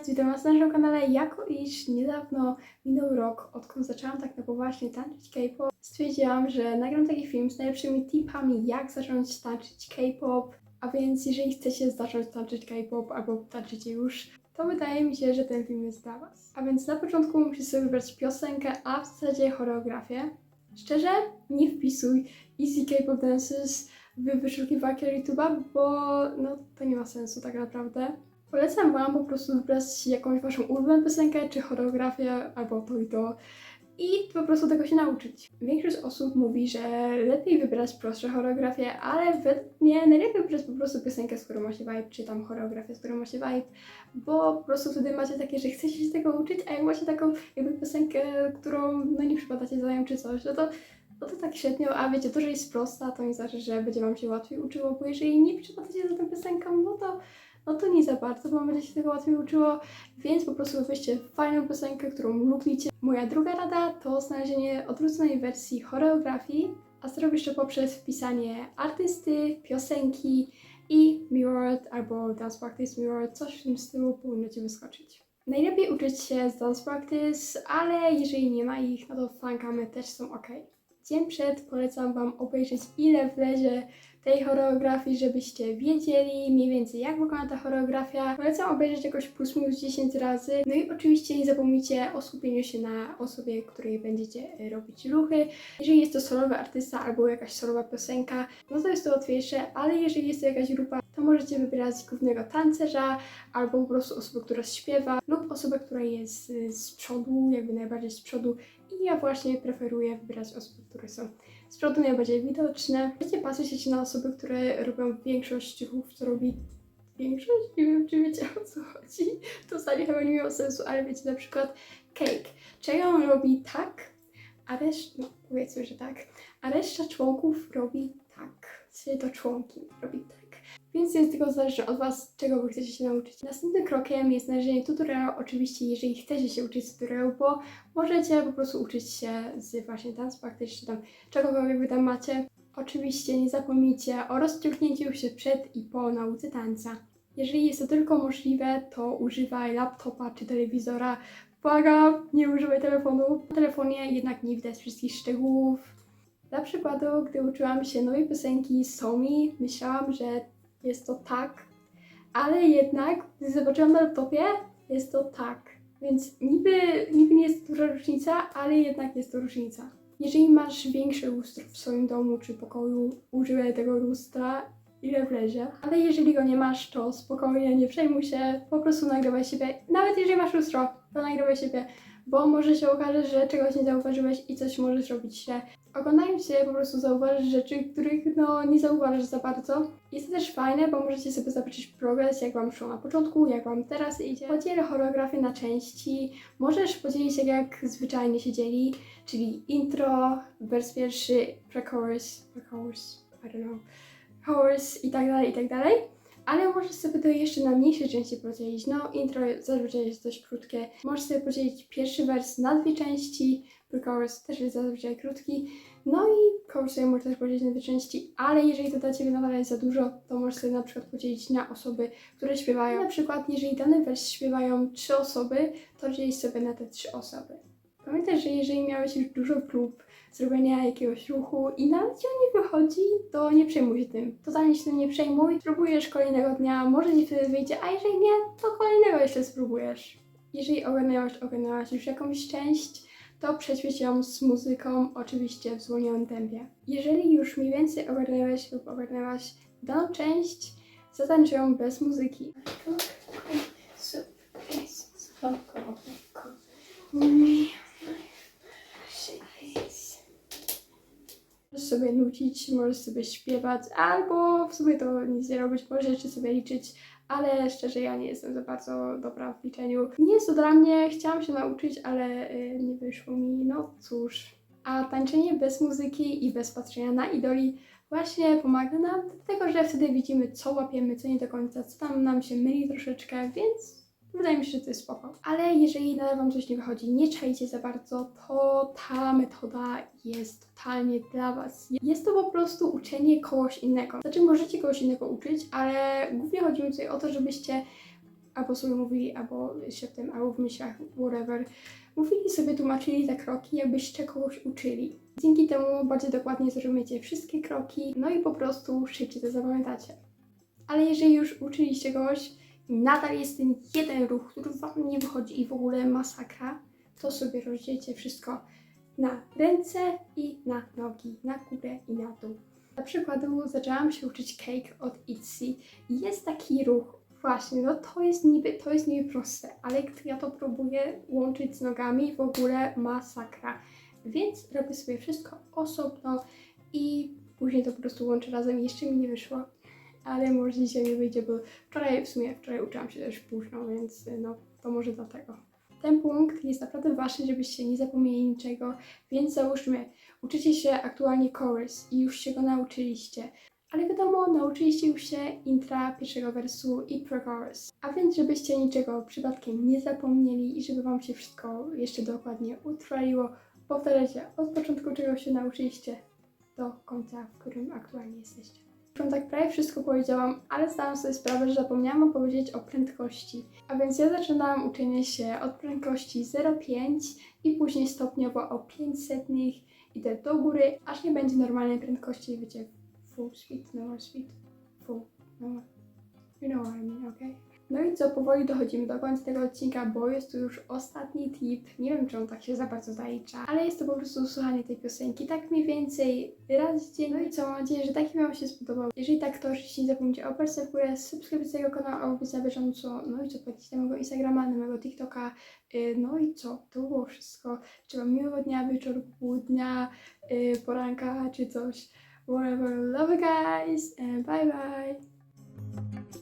Cześć, witam Was na naszym kanale. Jako iż niedawno minął rok, odkąd zaczęłam tak na poważnie tańczyć K-pop, stwierdziłam, że nagram taki film z najlepszymi tipami, jak zacząć tańczyć K-pop. A więc jeżeli chcecie zacząć tańczyć K-pop albo tańczycie już, to wydaje mi się, że ten film jest dla Was. A więc na początku musisz sobie wybrać piosenkę, a w zasadzie choreografię. Szczerze, nie wpisuj Easy K-pop Dances w wyszukiwarkę YouTube'a, bo no, to nie ma sensu tak naprawdę. Polecam Wam po prostu wybrać jakąś Waszą ulubioną piosenkę, czy choreografię, albo to i to i po prostu tego się nauczyć. Większość osób mówi, że lepiej wybrać prostsze choreografie, ale według mnie najlepiej wybrać po prostu piosenkę, z którą ma się vibe, czy tam choreografię, z którą ma się vibe, bo po prostu wtedy macie takie, że chcecie się tego uczyć, a jak macie taką jakby piosenkę, którą no nie przypadacie za nią czy coś, no to no to tak średnio, a wiecie, to, że jest prosta, to nie znaczy, że będzie Wam się łatwiej uczyło, bo jeżeli nie przypadacie za tą piosenką, no to, no to nie za bardzo, bo będzie się tego łatwiej uczyło, więc po prostu weźcie fajną piosenkę, którą lubicie. Moja druga rada to znalezienie odwróconej wersji choreografii, a zrobisz to poprzez wpisanie artysty, piosenki i mirror albo dance practice mirror, coś w tym stylu powinno Ci wyskoczyć. Najlepiej uczyć się z dance practice, ale jeżeli nie ma ich, no to fankamy też są ok. Dzień przed polecam Wam obejrzeć ile wlezie tej choreografii, żebyście wiedzieli mniej więcej jak wygląda ta choreografia. Polecam obejrzeć jakoś plus minus 10 razy. No i oczywiście nie zapomnijcie o skupieniu się na osobie, której będziecie e, robić ruchy. Jeżeli jest to solowy artysta albo jakaś solowa piosenka, no to jest to łatwiejsze, ale jeżeli jest to jakaś grupa, to możecie wybierać głównego tancerza albo po prostu osobę, która śpiewa lub osobę, która jest y, z przodu, jakby najbardziej z przodu ja właśnie preferuję wybierać osoby, które są z przodu najbardziej widoczne. Możecie patrzeć się na osoby, które robią większość ruchów, co robi większość. Nie wiem, czy wiecie o co chodzi. To wcale chyba nie miało sensu, ale wiecie, na przykład cake. Czego on robi tak, a reszta, no powiedzmy, że tak, a reszta członków robi tak. Czyli to członki robi tak. Więc jest tylko zależne od Was, czego Wy chcecie się nauczyć. Następnym krokiem jest znalezienie tutoriala, oczywiście jeżeli chcecie się uczyć z tutorialu, bo możecie po prostu uczyć się z właśnie dance practice, czy tam czegokolwiek Wy tam macie. Oczywiście nie zapomnijcie o rozciągnięciu się przed i po nauce tańca. Jeżeli jest to tylko możliwe, to używaj laptopa czy telewizora. Błagam, nie używaj telefonu. Na telefonie jednak nie widać wszystkich szczegółów. Dla przykładu, gdy uczyłam się nowej piosenki Somi, myślałam, że jest to tak, ale jednak, gdy zobaczyłam na laptopie, jest to tak. Więc niby, niby nie jest duża różnica, ale jednak jest to różnica. Jeżeli masz większe lustro w swoim domu czy pokoju, używaj tego lustra ile wlezie. Ale jeżeli go nie masz, to spokojnie, nie przejmuj się, po prostu nagrywaj siebie. Nawet jeżeli masz lustro, to nagrywaj siebie, bo może się okaże, że czegoś nie zauważyłeś i coś możesz robić źle. Oglądając się po prostu zauważysz rzeczy, których no nie zauważysz za bardzo. Jest to też fajne, bo możecie sobie zobaczyć progres, jak Wam szło na początku, jak Wam teraz idzie. Podzielę choreografię na części. Możesz podzielić się jak zwyczajnie się dzieli, czyli intro, wers pierwszy, pre-chorus, pre-chorus, I don't know, chorus i tak dalej, i tak dalej. Ale możesz sobie to jeszcze na mniejsze części podzielić. No, intro zazwyczaj jest dość krótkie. Możesz sobie podzielić pierwszy wers na dwie części, pre-chorus też jest zazwyczaj krótki. No i chorus sobie możesz też podzielić na dwie części, ale jeżeli to dla Ciebie nadal jest za dużo, to możesz sobie na przykład podzielić na osoby, które śpiewają. Na przykład, jeżeli dany wers śpiewają trzy osoby, to dzielić sobie na te trzy osoby. Pamiętaj, że jeżeli miałeś już dużo prób zrobienia jakiegoś ruchu i nawet ci on nie wychodzi, to nie przejmuj się tym. Totalnie się tym nie przejmuj. Spróbujesz kolejnego dnia, może ci wtedy wyjdzie, a jeżeli nie, to kolejnego jeszcze spróbujesz. Jeżeli ogarnęłaś, ogarnęłaś już jakąś część, to przećwicz ją z muzyką, oczywiście w zwolnionym tempie. Jeżeli już mniej więcej ogarnęłeś lub ogarnęłaś daną część, zatańcz ją bez muzyki. Możesz sobie nucić, możesz sobie śpiewać, albo w sumie to nic nie robić, możesz jeszcze sobie liczyć, ale szczerze ja nie jestem za bardzo dobra w liczeniu. Nie jest to dla mnie, chciałam się nauczyć, ale y, nie wyszło mi, no cóż. A tańczenie bez muzyki i bez patrzenia na idoli właśnie pomaga nam, dlatego że wtedy widzimy, co łapiemy, co nie do końca, co tam nam się myli troszeczkę, więc Wydaje mi się, że to jest spoko. Ale jeżeli nadal Wam coś nie wychodzi, nie czajcie za bardzo, to ta metoda jest totalnie dla Was. Jest to po prostu uczenie kogoś innego. Znaczy, możecie kogoś innego uczyć, ale głównie chodzi mi tutaj o to, żebyście albo sobie mówili, albo szeptem, albo w myślach, whatever, mówili sobie, tłumaczyli te kroki, jakbyście kogoś uczyli. Dzięki temu bardziej dokładnie zrozumiecie wszystkie kroki, no i po prostu szybciej to zapamiętacie. Ale jeżeli już uczyliście kogoś nadal jest ten jeden ruch, który wam nie wychodzi i w ogóle masakra, to sobie rozdzielcie wszystko na ręce i na nogi, na górę i na dół. Na przykładu zaczęłam się uczyć cake od Itsy i jest taki ruch, właśnie, no to jest niby, to jest niby proste, ale gdy ja to próbuję łączyć z nogami, w ogóle masakra. Więc robię sobie wszystko osobno i później to po prostu łączę razem. Jeszcze mi nie wyszło, ale może dzisiaj mi wyjdzie, bo wczoraj, w sumie wczoraj uczyłam się też późno, więc no to może dlatego. Ten punkt jest naprawdę ważny, żebyście nie zapomnieli niczego, więc załóżmy, uczycie się aktualnie chorus i już się go nauczyliście, ale wiadomo, nauczyliście już się intra pierwszego wersu i pre-chorus. A więc, żebyście niczego przypadkiem nie zapomnieli i żeby Wam się wszystko jeszcze dokładnie utrwaliło, powtarzajcie od początku, czego się nauczyliście, do końca, w którym aktualnie jesteście. Już tak prawie wszystko powiedziałam, ale zdałam sobie sprawę, że zapomniałam opowiedzieć o prędkości. A więc ja zaczynałam uczenie się od prędkości 0,5 i później stopniowo o 5 setnych idę do góry, aż nie będzie normalnej prędkości, wiecie, full speed, normal speed, full, normal. You know what I mean, okay? No i co, powoli dochodzimy do końca tego odcinka, bo jest tu już ostatni tip. Nie wiem, czy on tak się za bardzo zalicza, ale jest to po prostu słuchanie tej piosenki tak mniej więcej raz dziennie. No i co, mam nadzieję, że taki Wam się spodobał. Jeżeli tak, to oczywiście nie zapomnijcie o palce w górę, tego kanału, aby być na bieżąco. No i co, płacić na mojego Instagrama, na mojego TikToka. Yy, No i co, to było wszystko. Wam miłego dnia, wieczoru, południa, yy, poranka czy coś. Whatever. Love you guys and bye bye.